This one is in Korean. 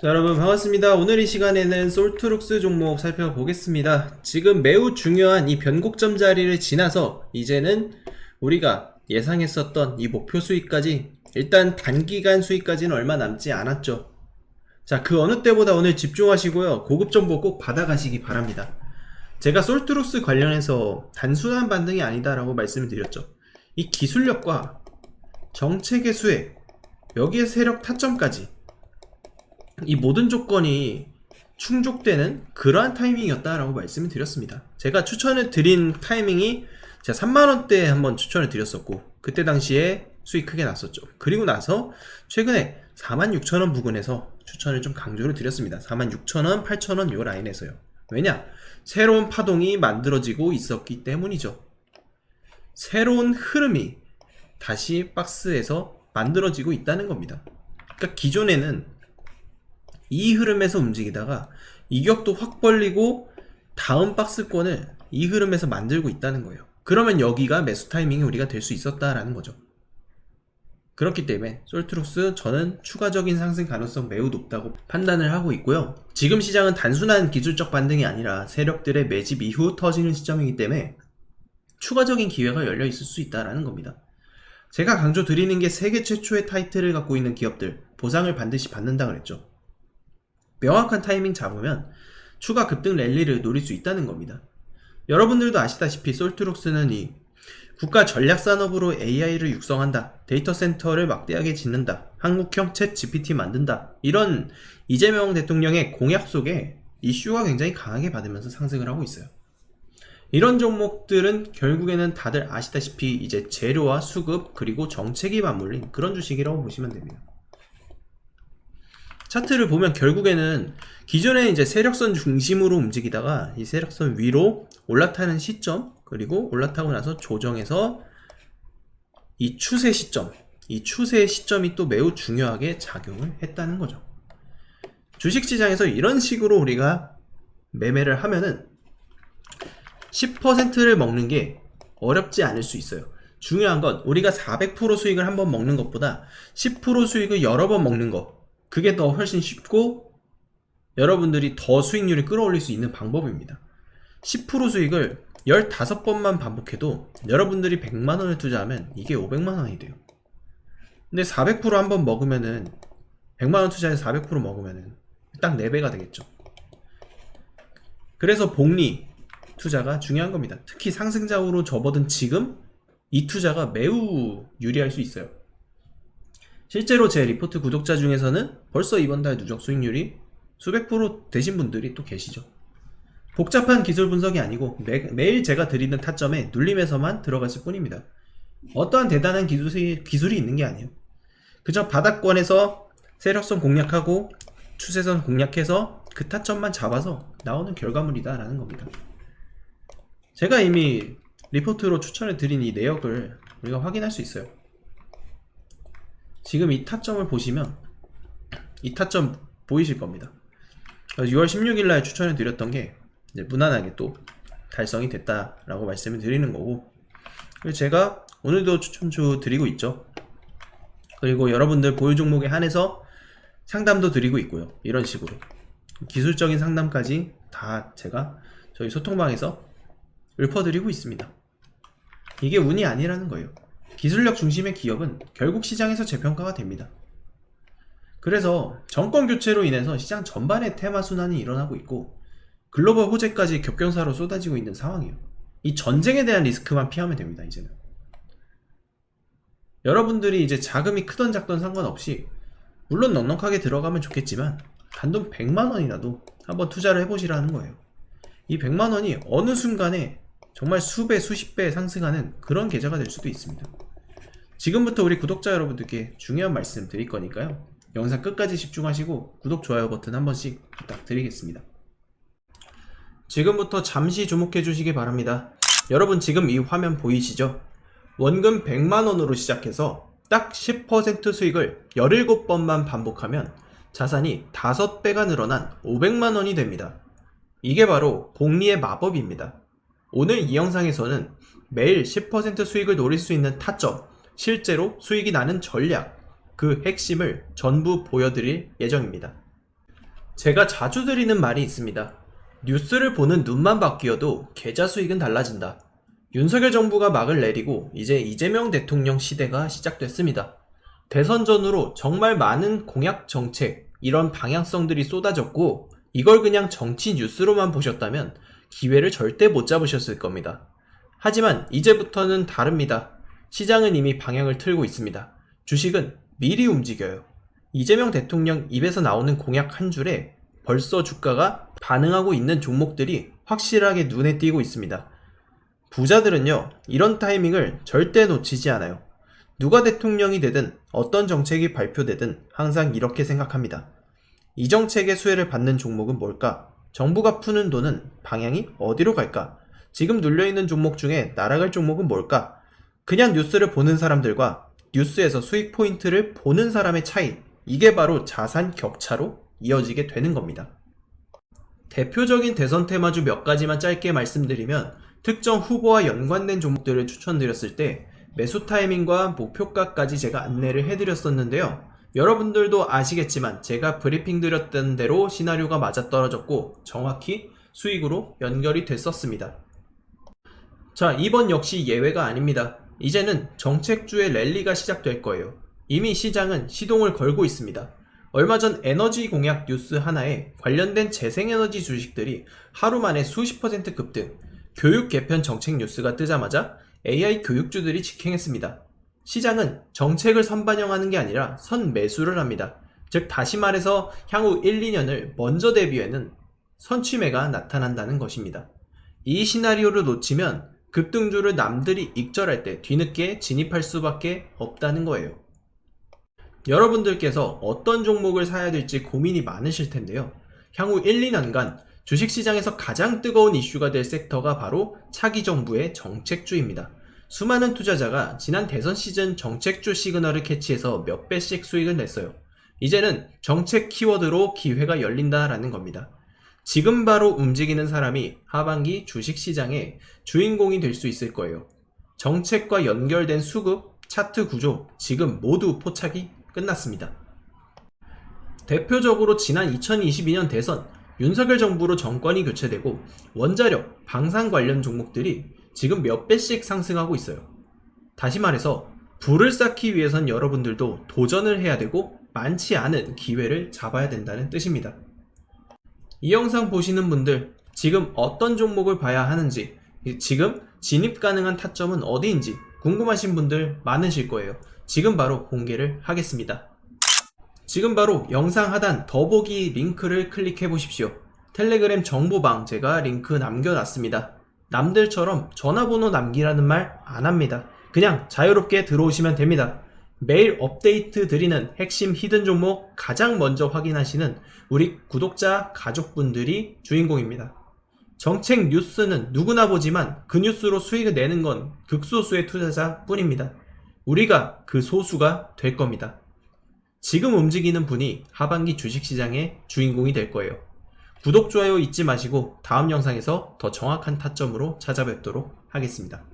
자, 여러분 반갑습니다. 오늘 이 시간에는 솔트룩스 종목 살펴보겠습니다. 지금 매우 중요한 이 변곡점 자리를 지나서 이제는 우리가 예상했었던 이 목표 수익까지 일단 단기간 수익까지는 얼마 남지 않았죠. 자, 그 어느 때보다 오늘 집중하시고요. 고급 정보 꼭 받아가시기 바랍니다. 제가 솔트룩스 관련해서 단순한 반등이 아니다라고 말씀을 드렸죠. 이 기술력과 정책의 수혜, 여기에 세력 타점까지 이 모든 조건이 충족되는 그러한 타이밍이었다라고 말씀을 드렸습니다. 제가 추천을 드린 타이밍이 제가 3만원대에 한번 추천을 드렸었고, 그때 당시에 수익 크게 났었죠. 그리고 나서 최근에 46,000원 부근에서 추천을 좀 강조를 드렸습니다. 46,000원, 8,000원 요 라인에서요. 왜냐? 새로운 파동이 만들어지고 있었기 때문이죠. 새로운 흐름이 다시 박스에서 만들어지고 있다는 겁니다. 그러니까 기존에는 이 흐름에서 움직이다가 이격도 확 벌리고 다음 박스권을 이 흐름에서 만들고 있다는 거예요. 그러면 여기가 매수 타이밍이 우리가 될 수 있었다라는 거죠. 그렇기 때문에 솔트룩스 저는 추가적인 상승 가능성 매우 높다고 판단을 하고 있고요. 지금 시장은 단순한 기술적 반등이 아니라 세력들의 매집 이후 터지는 시점이기 때문에 추가적인 기회가 열려 있을 수 있다라는 겁니다. 제가 강조 드리는 게 세계 최초의 타이틀을 갖고 있는 기업들 보상을 반드시 받는다 그랬죠. 명확한 타이밍 잡으면 추가 급등 랠리를 노릴 수 있다는 겁니다. 여러분들도 아시다시피 솔트룩스는 이 국가 전략 산업으로 AI를 육성한다. 데이터 센터를 막대하게 짓는다. 한국형 챗 GPT 만든다. 이런 이재명 대통령의 공약 속에 이슈가 굉장히 강하게 받으면서 상승을 하고 있어요. 이런 종목들은 결국에는 다들 아시다시피 이제 재료와 수급 그리고 정책이 맞물린 그런 주식이라고 보시면 됩니다. 차트를 보면 결국에는 기존에 이제 세력선 중심으로 움직이다가 이 세력선 위로 올라타는 시점 그리고 올라타고 나서 조정해서 이 추세 시점 이 추세 시점이 또 매우 중요하게 작용을 했다는 거죠. 주식시장에서 이런 식으로 우리가 매매를 하면은 10%를 먹는 게 어렵지 않을 수 있어요. 중요한 건 우리가 400% 수익을 한 번 먹는 것보다 10% 수익을 여러 번 먹는 거 그게 더 훨씬 쉽고 여러분들이 더 수익률을 끌어올릴 수 있는 방법입니다. 10% 수익을 15번만 반복해도 여러분들이 100만원을 투자하면 이게 500만원이 돼요. 근데 400%한번 먹으면은 100만원 투자해서 400% 먹으면은 딱 4배가 되겠죠. 그래서 복리 투자가 중요한 겁니다. 특히 상승장으로 접어든 지금 이 투자가 매우 유리할 수 있어요. 실제로 제 리포트 구독자 중에서는 벌써 이번 달 누적 수익률이 수백 프로 되신 분들이 또 계시죠. 복잡한 기술 분석이 아니고 매, 매일 제가 드리는 타점에 눌림에서만 들어갔을 뿐입니다. 어떠한 대단한 기술이, 기술이 있는 게 아니에요. 그저 바닥권에서 세력선 공략하고 추세선 공략해서 그 타점만 잡아서 나오는 결과물이다 라는 겁니다. 제가 이미 리포트로 추천을 드린 이 내역을 우리가 확인할 수 있어요. 지금 이 타점을 보시면 이 타점 보이실 겁니다. 6월 16일 날 추천을 드렸던 게 무난하게 또 달성이 됐다라고 말씀을 드리는 거고 제가 오늘도 추천주 드리고 있죠. 그리고 여러분들 보유 종목에 한해서 상담도 드리고 있고요. 이런 식으로 기술적인 상담까지 다 제가 저희 소통방에서 읊어드리고 있습니다. 이게 운이 아니라는 거예요. 기술력 중심의 기업은 결국 시장에서 재평가가 됩니다. 그래서 정권 교체로 인해서 시장 전반의 테마 순환이 일어나고 있고 글로벌 호재까지 격경사로 쏟아지고 있는 상황이에요. 이 전쟁에 대한 리스크만 피하면 됩니다, 이제는. 여러분들이 이제 자금이 크던 작던 상관없이 물론 넉넉하게 들어가면 좋겠지만 단돈 100만 원이라도 한번 투자를 해보시라는 거예요. 이 100만 원이 어느 순간에 정말 수배, 수십 배 상승하는 그런 계좌가 될 수도 있습니다. 지금부터 우리 구독자 여러분들께 중요한 말씀 드릴 거니까요. 영상 끝까지 집중하시고 구독, 좋아요 버튼 한 번씩 부탁드리겠습니다. 지금부터 잠시 주목해 주시기 바랍니다. 여러분 지금 이 화면 보이시죠? 원금 100만원으로 시작해서 딱 10% 수익을 17번만 반복하면 자산이 5배가 늘어난 500만원이 됩니다. 이게 바로 복리의 마법입니다. 오늘 이 영상에서는 매일 10% 수익을 노릴 수 있는 타점, 실제로 수익이 나는 전략, 그 핵심을 전부 보여드릴 예정입니다. 제가 자주 드리는 말이 있습니다. 뉴스를 보는 눈만 바뀌어도 계좌 수익은 달라진다. 윤석열 정부가 막을 내리고 이제 이재명 대통령 시대가 시작됐습니다. 대선 전후로 정말 많은 공약 정책, 이런 방향성들이 쏟아졌고 이걸 그냥 정치 뉴스로만 보셨다면 기회를 절대 못 잡으셨을 겁니다. 하지만 이제부터는 다릅니다. 시장은 이미 방향을 틀고 있습니다. 주식은 미리 움직여요. 이재명 대통령 입에서 나오는 공약 한 줄에 벌써 주가가 반응하고 있는 종목들이 확실하게 눈에 띄고 있습니다. 부자들은요, 이런 타이밍을 절대 놓치지 않아요. 누가 대통령이 되든 어떤 정책이 발표되든 항상 이렇게 생각합니다. 이 정책의 수혜를 받는 종목은 뭘까? 정부가 푸는 돈은 방향이 어디로 갈까? 지금 눌려있는 종목 중에 날아갈 종목은 뭘까? 그냥 뉴스를 보는 사람들과 뉴스에서 수익 포인트를 보는 사람의 차이, 이게 바로 자산 격차로 이어지게 되는 겁니다. 대표적인 대선 테마주 몇 가지만 짧게 말씀드리면 특정 후보와 연관된 종목들을 추천드렸을 때 매수 타이밍과 목표가까지 제가 안내를 해드렸었는데요. 여러분들도 아시겠지만 제가 브리핑 드렸던 대로 시나리오가 맞아떨어졌고 정확히 수익으로 연결이 됐었습니다. 자, 이번 역시 예외가 아닙니다. 이제는 정책주의 랠리가 시작될 거예요. 이미 시장은 시동을 걸고 있습니다. 얼마 전 에너지 공약 뉴스 하나에 관련된 재생에너지 주식들이 하루 만에 수십 퍼센트 급등, 교육 개편 정책 뉴스가 뜨자마자 AI 교육주들이 직행했습니다. 시장은 정책을 선반영하는 게 아니라 선매수를 합니다. 즉, 다시 말해서 향후 1, 2년을 먼저 대비하는 선취매가 나타난다는 것입니다. 이 시나리오를 놓치면 급등주를 남들이 익절할 때 뒤늦게 진입할 수밖에 없다는 거예요. 여러분들께서 어떤 종목을 사야 될지 고민이 많으실 텐데요. 향후 1, 2년간 주식시장에서 가장 뜨거운 이슈가 될 섹터가 바로 차기 정부의 정책주입니다. 수많은 투자자가 지난 대선 시즌 정책주 시그널을 캐치해서 몇 배씩 수익을 냈어요. 이제는 정책 키워드로 기회가 열린다라는 겁니다. 지금 바로 움직이는 사람이 하반기 주식시장의 주인공이 될 수 있을 거예요. 정책과 연결된 수급, 차트 구조, 지금 모두 포착이 끝났습니다. 대표적으로 지난 2022년 대선 윤석열 정부로 정권이 교체되고 원자력, 방산 관련 종목들이 지금 몇 배씩 상승하고 있어요. 다시 말해서 불을 쌓기 위해선 여러분들도 도전을 해야 되고 많지 않은 기회를 잡아야 된다는 뜻입니다. 이 영상 보시는 분들 지금 어떤 종목을 봐야 하는지 지금 진입 가능한 타점은 어디인지 궁금하신 분들 많으실 거예요. 지금 바로 공개를 하겠습니다. 지금 바로 영상 하단 더보기 링크를 클릭해 보십시오. 텔레그램 정보방 제가 링크 남겨놨습니다. 남들처럼 전화번호 남기라는 말 안 합니다. 그냥 자유롭게 들어오시면 됩니다. 매일 업데이트 드리는 핵심 히든 종목 가장 먼저 확인하시는 우리 구독자 가족분들이 주인공입니다. 정책 뉴스는 누구나 보지만 그 뉴스로 수익을 내는 건 극소수의 투자자 뿐입니다. 우리가 그 소수가 될 겁니다. 지금 움직이는 분이 하반기 주식시장의 주인공이 될 거예요. 구독, 좋아요 잊지 마시고 다음 영상에서 더 정확한 타점으로 찾아뵙도록 하겠습니다.